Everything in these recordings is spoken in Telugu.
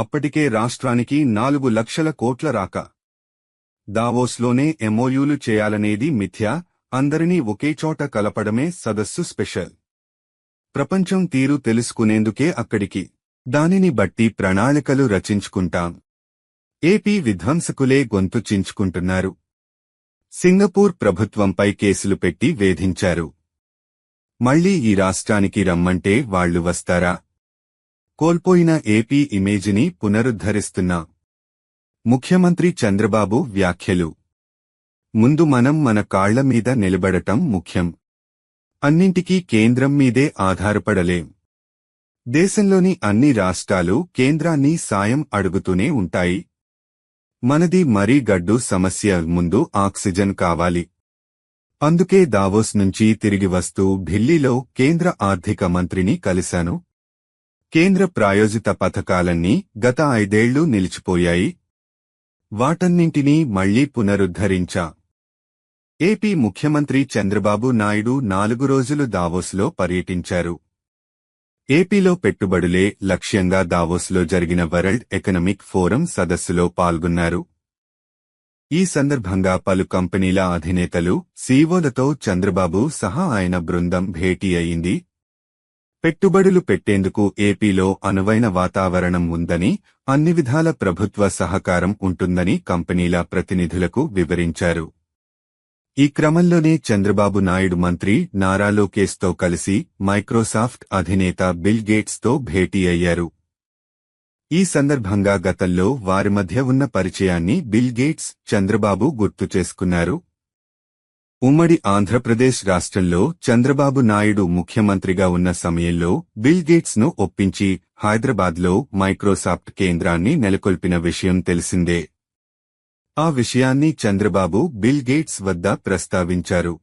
అప్పటికే రాష్ట్రానికి నాలుగు లక్షల కోట్ల రాక. దావోస్లోనే ఎంఓయూలు చేయాలనేది మిథ్య అందరినీ ఒకేచోట కలపడమే సదస్సు స్పెషల్. ప్రపంచం తీరు తెలుసుకునేందుకే అక్కడికి. దానిని బట్టి ప్రణాళికలు రచించుకుంటాం. ఏపీ విధ్వంసకులే గొంతు చించుకుంటున్నారు. సింగపూర్ ప్రభుత్వంపై కేసులు పెట్టి వేధించారు. మళ్ళీ ఈ రాష్ట్రానికి రమ్మంటే వాళ్ళు వస్తారా? కోల్పోయిన ఏపీ ఇమేజిని పునరుద్ధరిస్తున్నా. ముఖ్యమంత్రి చంద్రబాబు వ్యాఖ్యలు. ముందు మనం మన కాళ్ళ మీద నిలబడటం ముఖ్యం. అన్నింటికీ కేంద్రం మీదే ఆధారపడలేం. దేశంలోని అన్ని రాష్ట్రాలు కేంద్రాన్ని సాయం అడుగుతూనే ఉంటాయి. మనది మరీ గడ్డు సమస్య ముందు ఆక్సిజన్ కావాలి. అందుకే దావోస్ నుంచి తిరిగి వస్తూ ఢిల్లీలో కేంద్ర ఆర్థిక మంత్రిని కలిశాను. కేంద్ర ప్రాయోజిత పథకాలన్నీ గత ఐదేళ్ళు నిలిచిపోయాయి. వాటన్నింటినీ మళ్ళీ పునరుద్ధరించా. ఏపీ ముఖ్యమంత్రి చంద్రబాబు నాయుడు నాలుగు రోజులు దావోస్లో పర్యటించారు. ఏపీలో పెట్టుబడులే లక్ష్యంగా దావోస్లో జరిగిన వరల్డ్ ఎకనమిక్ ఫోరం సదస్సులో పాల్గొన్నారు. ఈ సందర్భంగా పలు కంపెనీల అధినేతలు సీఓలతో చంద్రబాబు సహా ఆయన బృందం భేటీ అయింది. పెట్టుబడులు పెట్టేందుకు ఏపీలో అనువైన వాతావరణం ఉందని అన్ని విధాల ప్రభుత్వ సహకారం ఉంటుందని కంపెనీల ప్రతినిధులకు వివరించారు. ఈ క్రమంలోనే చంద్రబాబు నాయుడు మంత్రి నారా లోకేష్తో కలిసి మైక్రోసాఫ్ట్ అధినేత బిల్ గేట్స్తో భేటీ అయ్యారు. ఈ సందర్భంగా గతంలో వారి మధ్య ఉన్న పరిచయాన్ని బిల్ గేట్స్ చంద్రబాబు గుర్తు చేసుకున్నారు. ఉమ్మడి ఆంధ్రప్రదేశ్ రాష్ట్రంలో చంద్రబాబు నాయుడు ముఖ్యమంత్రిగా ఉన్న సమయంలో బిల్ గేట్స్ను ఒప్పించి హైదరాబాద్లో మైక్రోసాఫ్ట్ కేంద్రాన్ని నెలకొల్పిన విషయం తెలిసిందే. ఆ విషయాన్ని చంద్రబాబు బిల్ గేట్స్ వద్ద ప్రస్తావించారు.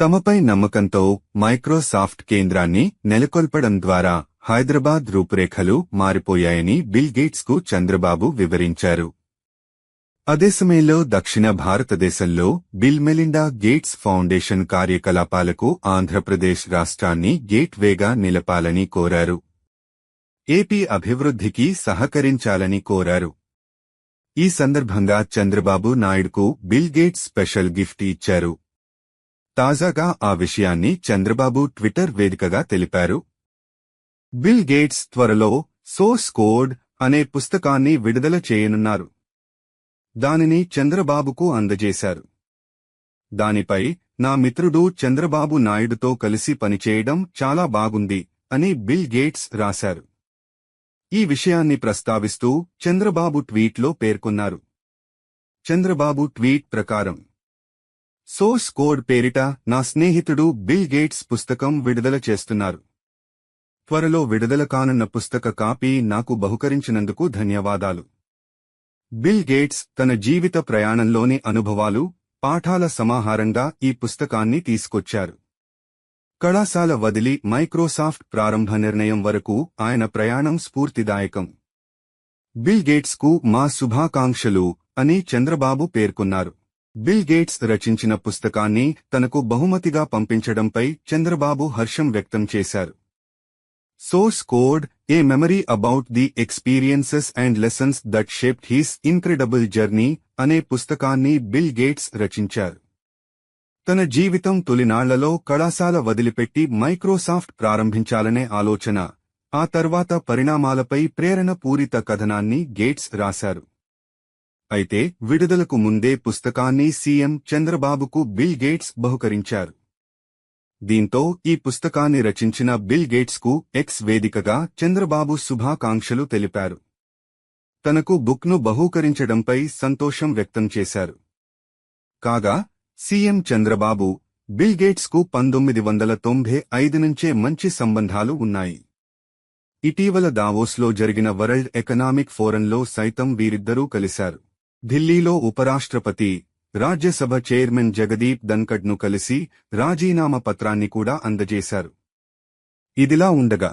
తమపై నమ్మకంతో మైక్రోసాఫ్ట్ కేంద్రాన్ని నెలకొల్పడం ద్వారా హైదరాబాద్ రూపురేఖలు మారిపోయాయని బిల్ గేట్స్కు చంద్రబాబు వివరించారు. అదే సమయంలో దక్షిణ భారతదేశంలో బిల్ మెలిండా గేట్స్ ఫౌండేషన్ కార్యకలాపాలకు ఆంధ్రప్రదేశ్ రాష్ట్రాన్ని గేట్వేగా నిలపాలని కోరారు. ఏపీ అభివృద్ధికి సహకరించాలని కోరారు. ఈ సందర్భంగా చంద్రబాబు నాయుడుకు బిల్ గేట్స్ స్పెషల్ గిఫ్ట్ ఇచ్చారు. తాజాగా ఆ విషయాన్ని చంద్రబాబు ట్విట్టర్ వేదికగా తెలిపారు. బిల్ గేట్స్ త్వరలో సోర్స్ కోడ్ అనే పుస్తకాన్ని విడుదల చేయనున్నారు. దానిని చంద్రబాబుకు అందజేశారు. దానిపై నా మిత్రుడు చంద్రబాబు నాయుడుతో కలిసి పనిచేయడం చాలా బాగుంది అని బిల్ గేట్స్ రాశారు. ఈ విషయాన్ని ప్రస్తావిస్తూ చంద్రబాబు ట్వీట్లో పేర్కొన్నారు. చంద్రబాబు ట్వీట్ ప్రకారం సోర్స్ కోడ్ పేరిట నా స్నేహితుడు బిల్ గేట్స్ పుస్తకం విడుదల చేస్తున్నారు. త్వరలో విడుదల కానున్న పుస్తక కాపీ నాకు బహుకరించినందుకు ధన్యవాదాలు. బిల్ గేట్స్ తన జీవిత ప్రయాణంలోని అనుభవాలు పాఠాల సమాహారంగా ఈ పుస్తకాన్ని తీసుకొచ్చారు. కళాశాల వదిలి మైక్రోసాఫ్ట్ ప్రారంభ నిర్ణయం వరకు ఆయన ప్రయాణం స్ఫూర్తిదాయకం. బిల్ గేట్స్కు మా శుభాకాంక్షలు అని చంద్రబాబు పేర్కొన్నారు. బిల్ గేట్స్ రచించిన పుస్తకాన్ని తనకు బహుమతిగా పంపించడంపై చంద్రబాబు హర్షం వ్యక్తం చేశారు. Source code a memory about the experiences and lessons that shaped his incredible journey అనే పుస్తకాన్ని బిల్ గేట్స్ రచించారు. తన జీవితం తొలినాళ్ళలో కళాశాల వదిలిపెట్టి మైక్రోసాఫ్ట్ ప్రారంభించాలనే ఆలోచన ఆ తర్వాత పరిణామాలపై ప్రేరణ పూరిత కథనాన్ని గేట్స్ రాశారు. అయితే విడుదలకు ముందే పుస్తకాన్ని సీఎం చంద్రబాబుకు బిల్ గేట్స్ బహుకరించారు. దీంతో ఈ పుస్తకాన్ని రచించిన బిల్ గేట్స్కు ఎక్స్ వేదికగా చంద్రబాబు శుభాకాంక్షలు తెలిపారు. తనకు బుక్ను బహూకరించడంపై సంతోషం వ్యక్తం చేశారు. కాగా సీఎం చంద్రబాబు బిల్ గేట్స్కు పంతొమ్మిది వందల తొంభై ఐదు నుంచే మంచి సంబంధాలు ఉన్నాయి. ఇటీవల దావోస్లో జరిగిన వరల్డ్ ఎకనామిక్ ఫోరంలో సైతం వీరిద్దరూ కలిశారు. ఢిల్లీలో ఉపరాష్ట్రపతి రాజ్యసభ చైర్మన్ జగదీప్ ధన్కడ్ను కలిసి రాజీనామా పత్రాన్ని కూడా అందజేశారు. ఇదిలా ఉండగా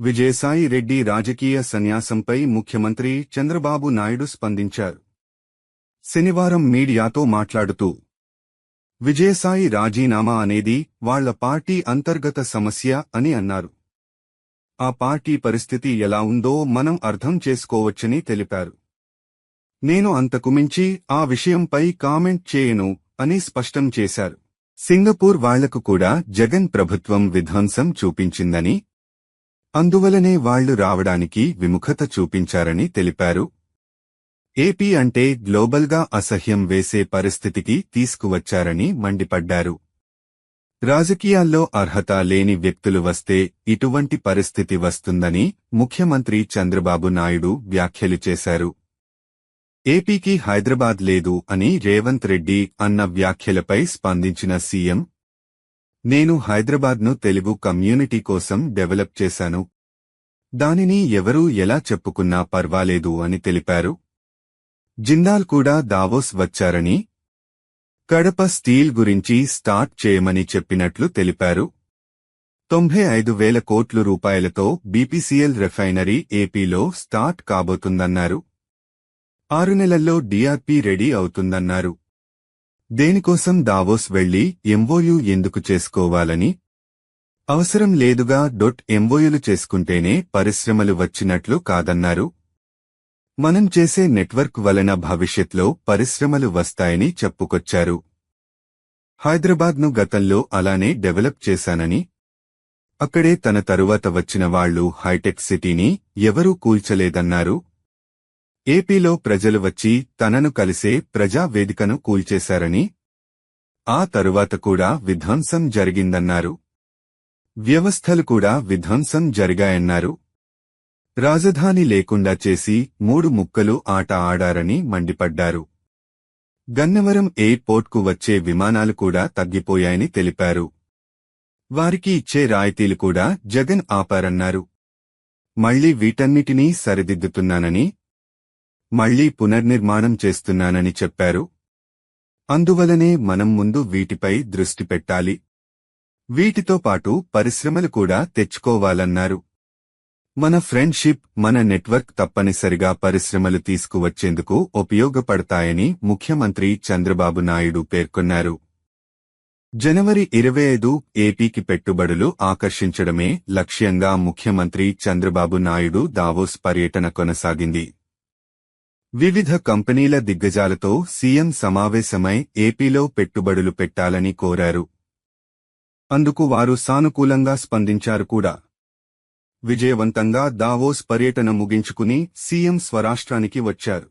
విజయసాయి రెడ్డి రాజకీయ సన్యాసంపై ముఖ్యమంత్రి చంద్రబాబు నాయుడు స్పందించారు. శనివారం మీడియాతో మాట్లాడుతూ విజయసాయి రాజీనామా అనేది వాళ్ళ పార్టీ అంతర్గత సమస్య అని అన్నారు. ఆ పార్టీ పరిస్థితి ఎలా ఉందో మనం అర్థం చేసుకోవచ్చని తెలిపారు. నేను అంతకుమించి ఆ విషయంపై కామెంట్ చేయను అని స్పష్టం చేశారు. సింగపూర్ వాళ్ళకు కూడా జగన్ ప్రభుత్వం విధ్వంసం చూపించిందని అందువలనే వాళ్ళు రావడానికి విముఖత చూపించారని తెలిపారు. ఏపీ అంటే గ్లోబల్గా అసహ్యం వేసే పరిస్థితికి తీసుకువచ్చారని మండిపడ్డారు. రాజకీయాల్లో అర్హత లేని వ్యక్తులు వస్తే ఇటువంటి పరిస్థితి వస్తుందని ముఖ్యమంత్రి చంద్రబాబు నాయుడు వ్యాఖ్యలు చేశారు. ఏపీకి హైదరాబాద్ లేదు అని రేవంత్ రెడ్డి అన్న వ్యాఖ్యలపై స్పందించిన సీఎం నేను హైదరాబాద్ను తెలుగు కమ్యూనిటీ కోసం డెవలప్ చేశాను. దానిని ఎవరూ ఎలా చెప్పుకున్నా పర్వాలేదు అని తెలిపారు. జిందాల్ కూడా దావోస్ వచ్చారని కడప స్టీల్ గురించి స్టార్ట్ చేయమని చెప్పినట్లు తెలిపారు. తొంభై ఐదు వేల కోట్లు రూపాయలతో బీపీసీఎల్ రిఫైనరీ ఏపీలో స్టార్ట్ కాబోతుందన్నారు. ఆరు నెలల్లో డిఆర్పి రెడీ అవుతుందన్నారు. దేనికోసం దావోస్ వెళ్ళి ఎంఓయూ ఎందుకు చేసుకోవాలని? అవసరం లేదుగా డొట్ ఎంఓయూలు చేసుకుంటేనే పరిశ్రమలు వచ్చినట్లు కాదన్నారు. మనం చేసే నెట్వర్క్ వలన భవిష్యత్లో పరిశ్రమలు వస్తాయని చెప్పుకొచ్చారు. హైదరాబాద్ను గతంలో అలానే డెవలప్ చేశానని. అక్కడే తన తరువాత వచ్చిన వాళ్ళు హైటెక్ సిటీని ఎవరూ కూల్చలేదన్నారు. ఏపీలో ప్రజలు వచ్చి తనను కలిసే ప్రజా వేదికను కూల్చేశారని ఆ తరువాత కూడా విధ్వంసం జరిగిందన్నారు. వ్యవస్థలు కూడా విధ్వంసం జరిగాయన్నారు. రాజధాని లేకుండా చేసి మూడు ముక్కలు ఆట ఆడారని మండిపడ్డారు. గన్నవరం ఎయిర్పోర్ట్కు వచ్చే విమానాలు కూడా తగ్గిపోయాయని తెలిపారు. వారికి ఇచ్చే రాయితీలు కూడా జగన్ ఆపారన్నారు. మళ్ళీ వీటన్నిటినీ సరిదిద్దుతున్నానని మళ్ళీ పునర్నిర్మాణం చేస్తున్నానని చెప్పారు. అందువలనే మనం ముందు వీటిపై దృష్టి పెట్టాలి. వీటితో పాటు పరిశ్రమలు కూడా తెచ్చుకోవాలన్నారు. మన ఫ్రెండ్షిప్ మన నెట్వర్క్ తప్పనిసరిగా పరిశ్రమలు తీసుకువచ్చేందుకు ఉపయోగపడతాయని ముఖ్యమంత్రి చంద్రబాబు నాయుడు పేర్కొన్నారు. జనవరి ఇరవై ఐదు ఏపీకి పెట్టుబడులు ఆకర్షించడమే లక్ష్యంగా ముఖ్యమంత్రి చంద్రబాబు నాయుడు దావోస్ పర్యటన కొనసాగింది. వివిధ కంపెనీల దిగ్గజాలతో సీఎం సమావేశమై ఏపీలో పెట్టుబడులు పెట్టాలని కోరారు. అందుకు వారు సానుకూలంగా స్పందించారు కూడా. విజయవంతంగా దావోస్ పర్యటన ముగించుకుని సీఎం స్వరాష్ట్రానికి వచ్చారు.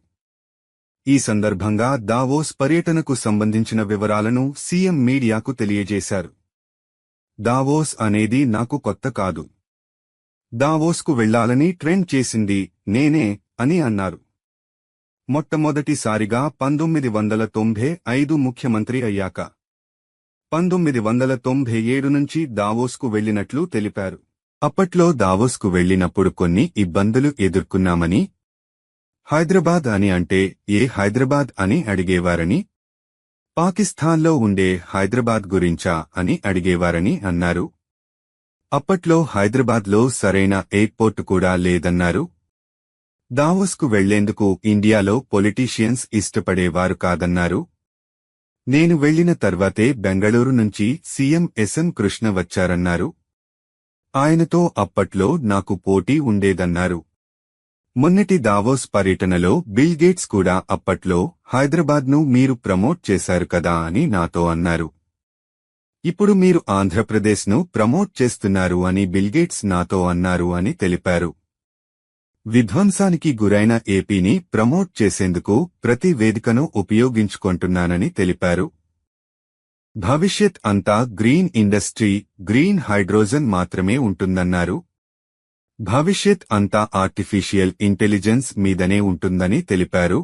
ఈ సందర్భంగా దావోస్ పర్యటనకు సంబంధించిన వివరాలను సీఎం మీడియాకు తెలియజేశారు. దావోస్ అనేది నాకు కొత్త కాదు. దావోస్కు వెళ్ళాలని ట్రెండ్ చేసింది నేనే అని అన్నారు. మొట్టమొదటిసారిగా పంతొమ్మిది వందల తొంభై ఐదు ముఖ్యమంత్రి అయ్యాక. పంతొమ్మిది వందల తొంభై ఏడు నుంచి దావోస్కు వెళ్ళినట్లు తెలిపారు. అప్పట్లో దావోస్కు వెళ్ళినప్పుడు కొన్ని ఇబ్బందులు ఎదుర్కొన్నామని హైదరాబాద్ అని అంటే ఏ హైదరాబాద్ అని అడిగేవారని పాకిస్తాన్లో ఉండే హైదరాబాద్ గురించా అని అడిగేవారని అన్నారు. అప్పట్లో హైదరాబాద్లో సరైన ఎయిర్పోర్ట్ కూడా లేదన్నారు. దావోస్కు వెళ్ళేందుకు ఇండియాలో పొలిటీషియన్స్ ఇష్టపడేవారు కాదన్నారు. నేను వెళ్ళిన తర్వాతే బెంగళూరు నుంచి సీఎం ఎస్ఎం కృష్ణ వచ్చారన్నారు. ఆయనతో అప్పట్లో నాకు పోటీ ఉండేదన్నారు. మొన్నటి దావోస్ పర్యటనలో బిల్ గేట్స్ కూడా అప్పట్లో హైదరాబాద్ను మీరు ప్రమోట్ చేశారు కదా అని నాతో అన్నారు. ఇప్పుడు మీరు ఆంధ్రప్రదేశ్ను ప్రమోట్ చేస్తున్నారు అని బిల్గేట్స్ నాతో అన్నారు అని తెలిపారు. విధ్వంసానికి గురైన ఏపీని ప్రమోట్ చేసేందుకు ప్రతి వేదికను ఉపయోగించుకుంటున్నానని తెలిపారు. భవిష్యత్ అంతా గ్రీన్ ఇండస్ట్రీ గ్రీన్ హైడ్రోజన్ మాత్రమే ఉంటుందన్నారు. భవిష్యత్ అంతా ఆర్టిఫిషియల్ ఇంటెలిజెన్స్ మీదనే ఉంటుందని తెలిపారు.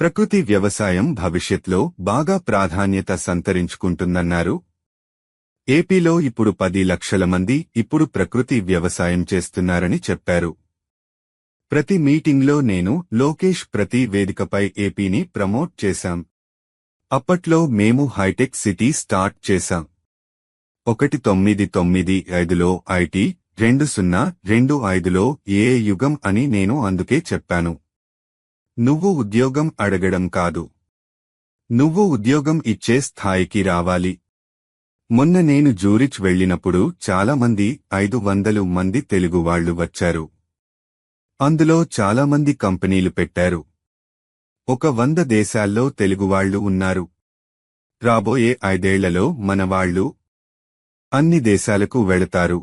ప్రకృతి వ్యవసాయం భవిష్యత్లో బాగా ప్రాధాన్యత సంతరించుకుంటుందన్నారు. ఏపీలో ఇప్పుడు పది లక్షల మంది ఇప్పుడు ప్రకృతి వ్యవసాయం చేస్తున్నారని చెప్పారు. ప్రతి మీటింగ్లో నేను లోకేష్ ప్రతి వేదికపై ఏపీని ప్రమోట్ చేశాం. అప్పట్లో మేము హైటెక్ సిటీ స్టార్ట్ చేశాం. ఒకటి తొమ్మిది తొమ్మిది ఐదులో ఐటీ రెండు సున్నా రెండు ఐదులో ఏ యుగం అని నేను అందుకే చెప్పాను. నువ్వు ఉద్యోగం అడగడం కాదు. నువ్వు ఉద్యోగం ఇచ్చే స్థాయికి రావాలి. మొన్న నేను జూరిచ్ వెళ్ళినప్పుడు చాలా మంది ఐదు వందలు మంది తెలుగు వాళ్ళు వచ్చారు. అందులో చాలా మంది కంపెనీలు పెట్టారు. ఒక వంద దేశాల్లో తెలుగువాళ్ళు ఉన్నారు. రాబోయే ఐదేళ్ళలో మనవాళ్ళు అన్ని దేశాలకు వెళతారు.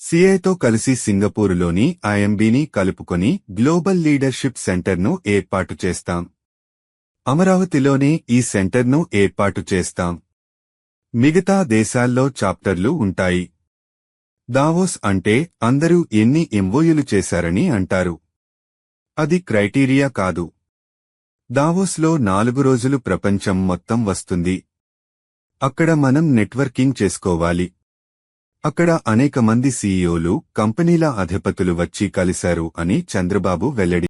సిఐతో కలిసి సింగపూరులోని ఐఎంబీని కలుపుకొని గ్లోబల్ లీడర్షిప్ సెంటర్ను ఏర్పాటు చేస్తాం. అమరావతిలోనే ఈ సెంటర్ను ఏర్పాటు చేస్తాం. మిగతా దేశాల్లో చాప్టర్లు ఉంటాయి. దావోస్ అంటే అందరూ ఎన్ని ఎంఓయులు చేశారని అంటారు. అది క్రైటీరియా కాదు. దావోస్లో నాలుగు రోజులు ప్రపంచం మొత్తం వస్తుంది. అక్కడ మనం నెట్వర్కింగ్ చేసుకోవాలి. అక్కడ అనేక మంది సీఈఓలు కంపెనీల అధిపతులు వచ్చి కలిశారు అని చంద్రబాబు వెల్లడి